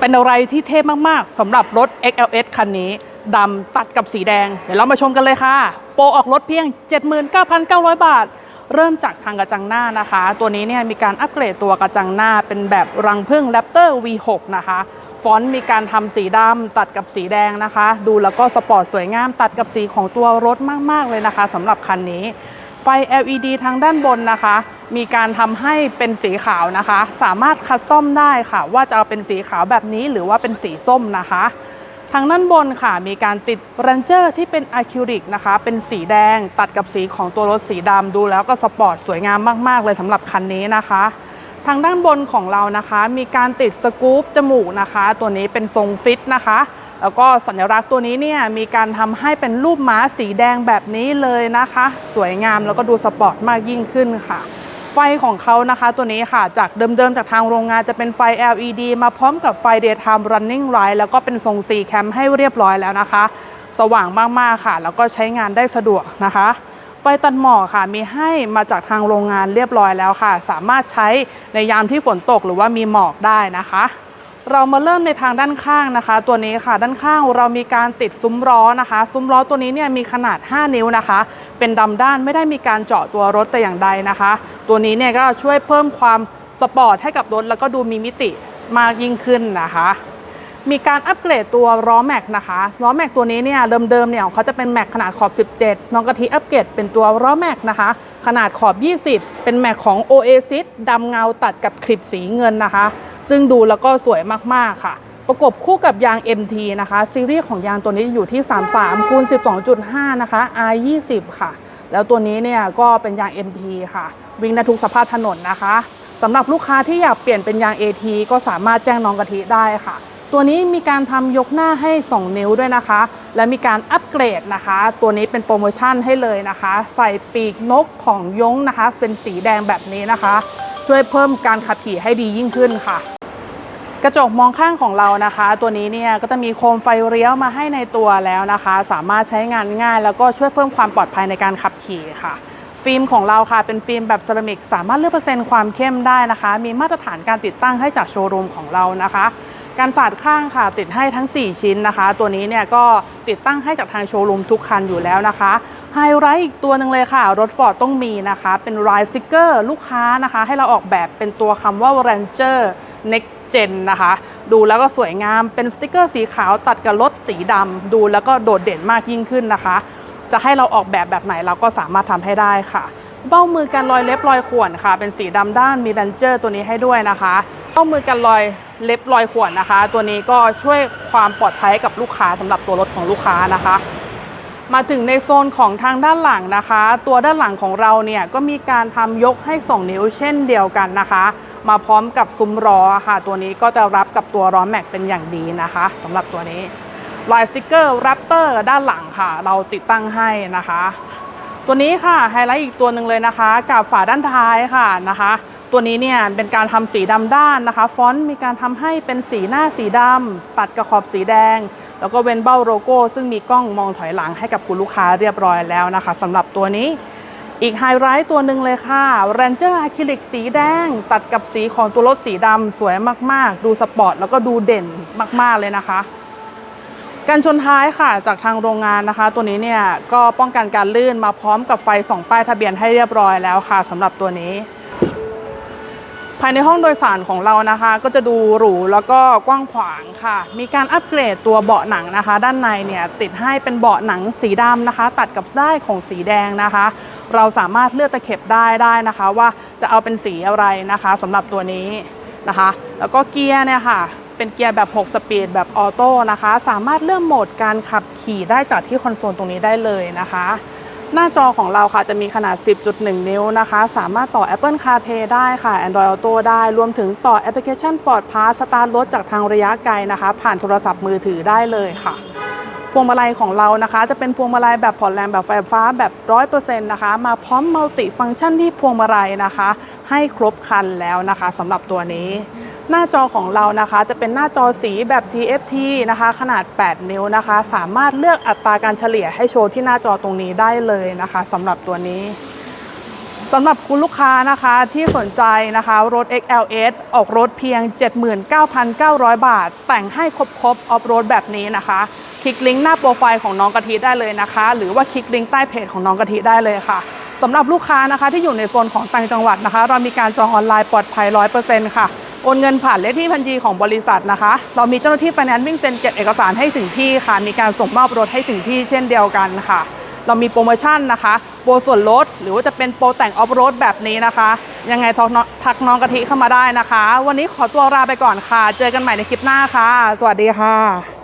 เป็นอะไรที่เท่มากๆสำหรับรถ XLS คันนี้ดำตัดกับสีแดง เดี๋ยวเรามาชมกันเลยค่ะ โปรออกรถเพียง 79,900 บาท เริ่มจากทางกระจังหน้านะคะ ตัวนี้เนี่ยมีการอัปเกรดตัวกระจังหน้าเป็นแบบรังพึ่ง Raptor V6 นะคะฟอนต์มีการทำสีดำตัดกับสีแดงนะคะ ดูแล้วก็สปอร์ตสวยงามตัดกับสีของตัวรถมากๆเลยนะคะสำหรับคันนี้ ฟ LED ทางด้านบนนะคะ มีการทำให้เป็นสีขาวนะคะ สามารถคัสตอมได้ค่ะ ว่าจะเอาเป็นสีขาวแบบนี้หรือว่าเป็นสีส้มนะคะ ทางด้านบนค่ะ มีการติดรันเจอร์ที่เป็นอะคริลิกนะคะ เป็นสีแดงตัดกับสีของตัวรถสีดำดูแล้วก็สปอร์ตสวยงามมากๆเลยสำหรับคันนี้นะคะทางด้านบนของเรานะคะ มีการติดสกู๊ปจมูกนะคะ ตัวนี้เป็นทรงฟิตนะคะ แล้วก็สัญลักษณ์ตัวนี้เนี่ยมีการทำให้เป็นรูปม้าสีแดงแบบนี้เลยนะคะ สวยงามแล้วก็ดูสปอร์ตมากยิ่งขึ้นค่ะ ไฟของเขานะคะตัวนี้ค่ะ จากเดิมๆ จากทางโรงงานจะเป็นไฟ LED มาพร้อมกับไฟ daytime running light แล้วก็เป็นทรง C cam ให้เรียบร้อยแล้วนะคะ สว่างมากๆค่ะ แล้วก็ใช้งานได้สะดวกนะคะไฟตัดหมอกค่ะมีให้มาจากทางโรงงานเรียบร้อยแล้วค่ะ สามารถใช้ในยามที่ฝนตกหรือว่ามีหมอกได้นะคะ เรามาเริ่มในทางด้านข้างนะคะ ตัวนี้ค่ะ ด้านข้างเรามีการติดซุ้มล้อนะคะ ซุ้มล้อตัวนี้เนี่ยมีขนาด 5 นิ้วนะคะ เป็นดำด้านไม่ได้มีการเจาะตัวรถแต่อย่างใดนะคะ ตัวนี้เนี่ยก็ช่วยเพิ่มความสปอร์ตให้กับรถแล้วก็ดูมีมิติมากยิ่งขึ้นนะคะมีการอัปเกรดตัวล้อแม็กนะคะล้อแม็กตัวนี้เนี่ยเดิมๆเนี่ยเขาจะเป็นแม็กขนาดขอบ 17 น้องกะทิอัปเกรดเป็นตัวล้อแม็กนะคะ ขนาดขอบ 20 เป็นแม็กของ Oasis ดำเงาตัดกับคลิปสีเงินนะคะ ซึ่งดูแล้วก็สวยมากๆค่ะ ประกบคู่กับยาง MT นะคะ ซีรีส์ของยางตัวนี้อยู่ที่ 33คูณ12.5 นะคะ R20 ค่ะ แล้วตัวนี้เนี่ยก็เป็นยาง MT ค่ะ วิ่งได้ทุกสภาพถนนนะคะสำหรับลูกค้าที่อยากเปลี่ยนเป็นยาง AT ก็สามารถแจ้งน้องกะทิได้ค่ะตัวนี้มีการทำยกหน้าให้ 2 นิ้วด้วยนะคะ และมีการอัปเกรดนะคะ ตัวนี้เป็นโปรโมชั่นให้เลยนะคะ ใส่ปีกนกของยงนะคะ เป็นสีแดงแบบนี้นะคะ ช่วยเพิ่มการขับขี่ให้ดียิ่งขึ้นค่ะ กระจกมองข้างของเรานะคะ ตัวนี้เนี่ยก็จะมีโคมไฟเลี้ยวมาให้ในตัวแล้วนะคะ สามารถใช้งานง่าย แล้วก็ช่วยเพิ่มความปลอดภัยในการขับขี่ค่ะ ฟิล์มของเราค่ะเป็นฟิล์มแบบเซรามิก สามารถเลือกเปอร์เซ็นต์ความเข้มได้นะคะ มีมาตรฐานการติดตั้งให้จากโชว์รูมของเรานะคะการสาดข้างค่ะติดให้ทั้ง 4 ชิ้นนะคะ ตัวนี้เนี่ยก็ติดตั้งให้จากทางโชว์รูมทุกคันอยู่แล้วนะคะไฮไลท์อีกตัวหนึ่งเลยค่ะ รถฟอร์ดต้องมีนะคะ เป็นลายสติกเกอร์ลูกค้านะคะ ให้เราออกแบบเป็นตัวคำว่า Ranger Next Gen นะคะ ดูแล้วก็สวยงามเป็นสติกเกอร์สีขาวตัดกับรถสีดำดูแล้วก็โดดเด่นมากยิ่งขึ้นนะคะ จะให้เราออกแบบแบบไหนเราก็สามารถทำให้ได้ค่ะ เบ้ามือกันรอยเล็บรอยข่วนค่ะ เป็นสีดำด้านมีแรนเจอร์ตัวนี้ให้ด้วยนะคะเบ้ามือกันรอยเล็บรอยข่วนนะคะ ตัวนี้ก็ช่วยความปลอดภัยให้กับลูกค้าสำหรับตัวรถของลูกค้านะคะมาถึงในโซนของทางด้านหลังนะคะ ตัวด้านหลังของเราเนี่ยก็มีการทำยกให้ 2 นิ้วเช่นเดียวกันนะคะ มาพร้อมกับซุ้มล้อค่ะ ตัวนี้ก็จะรับกับตัวล้อแม็กเป็นอย่างดีนะคะสำหรับตัวนี้ลายสติกเกอร์แรปเตอร์ด้านหลังค่ะ เราติดตั้งให้นะคะ ตัวนี้ค่ะไฮไลท์อีกตัวหนึ่งเลยนะคะ กับฝาด้านท้ายค่ะนะคะ ตัวนี้เนี่ยเป็นการทำสีดำด้านนะคะ ฟอนต์มีการทำให้เป็นสีหน้าสีดำตัดกับขอบสีแดง แล้วก็เว้นเบ้าโลโก้ ซึ่งมีกล้องมองถอยหลังให้กับคุณลูกค้าเรียบร้อยแล้วนะคะสำหรับตัวนี้ อีกไฮไลท์ตัวหนึ่งเลยค่ะ Ranger Acrylic สีแดง ตัดกับสีของตัวรถสีดำสวยมากๆ ดูสปอร์ตแล้วก็ดูเด่นมากๆเลยนะคะการชนท้ายค่ะจากทางโรงงานนะคะ ตัวนี้เนี่ยก็ป้องกันการลื่นมาพร้อมกับไฟส่องป้ายทะเบียนให้เรียบร้อยแล้วค่ะสำหรับตัวนี้ ภายในห้องโดยสารของเรานะคะ ก็จะดูหรูแล้วก็กว้างขวางค่ะ มีการอัปเกรดตัวเบาะหนังนะคะ ด้านในเนี่ยติดให้เป็นเบาะหนังสีดำนะคะ ตัดกับด้ายของสีแดงนะคะ เราสามารถเลือกตะเข็บได้ได้นะคะ ว่าจะเอาเป็นสีอะไรนะคะสำหรับตัวนี้นะคะ แล้วก็เกียร์เนี่ยค่ะเป็นเกียร์แบบ 6 สปีดแบบออโต้นะคะ สามารถเลือกโหมดการขับขี่ได้จากที่คอนโซลตรงนี้ได้เลยนะคะ หน้าจอของเราค่ะจะมีขนาด 10.1 นิ้วนะคะ สามารถต่อ Apple CarPlay ได้ค่ะ Android Auto ได้ รวมถึงต่อแอปพลิเคชัน Ford Pass สตาร์ทรถจากทางระยะไกลนะคะ ผ่านโทรศัพท์มือถือได้เลยค่ะ พวงมาลัยของเรานะคะ จะเป็นพวงมาลัยแบบผ่อนแรงแบบไฟฟ้าแบบ100%นะคะ มาพร้อมมัลติฟังก์ชันที่พวงมาลัยนะคะ ให้ครบคันแล้วนะคะสำหรับตัวนี้ หน้าจอของเรานะคะจะเป็นหน้าจอสีแบบ TFT นะคะ ขนาด 8 นิ้วนะคะ สามารถเลือกอัตราการเฉลี่ยให้โชว์ที่หน้าจอตรงนี้ได้เลยนะคะสำหรับตัวนี้ สำหรับคุณลูกค้านะคะที่สนใจนะคะรถ XLS ออกรถเพียง 79,900 บาท แต่งให้ครบครบออฟโรดแบบนี้นะคะ คลิกลิงก์หน้าโปรไฟล์ของน้องกะทิได้เลยนะคะ หรือว่าคลิกลิงก์ใต้เพจของน้องกะทิได้เลยค่ะสำหรับลูกค้านะคะที่อยู่ในโซนของต่างจังหวัดนะคะ เรามีการจองออนไลน์ปลอดภัย 100%ค่ะโอนเงินผ่านเลขที่บัญชีของบริษัทนะคะ เรามีเจ้าหน้าที่ไฟแนนซ์วิ่งเซ็นเก็บเอกสารให้ถึงที่ค่ะมีการส่งมอบรถให้ถึงที่เช่นเดียวกันค่ะ เรามีโปรโมชั่นนะคะ โปรส่วนลดหรือว่าจะเป็นโปรแต่งออฟโรดแบบนี้นะคะ ยังไงทักน้องทักน้องกะทิเข้ามาได้นะคะ วันนี้ขอตัวลาไปก่อนค่ะ เจอกันใหม่ในคลิปหน้าค่ะ สวัสดีค่ะ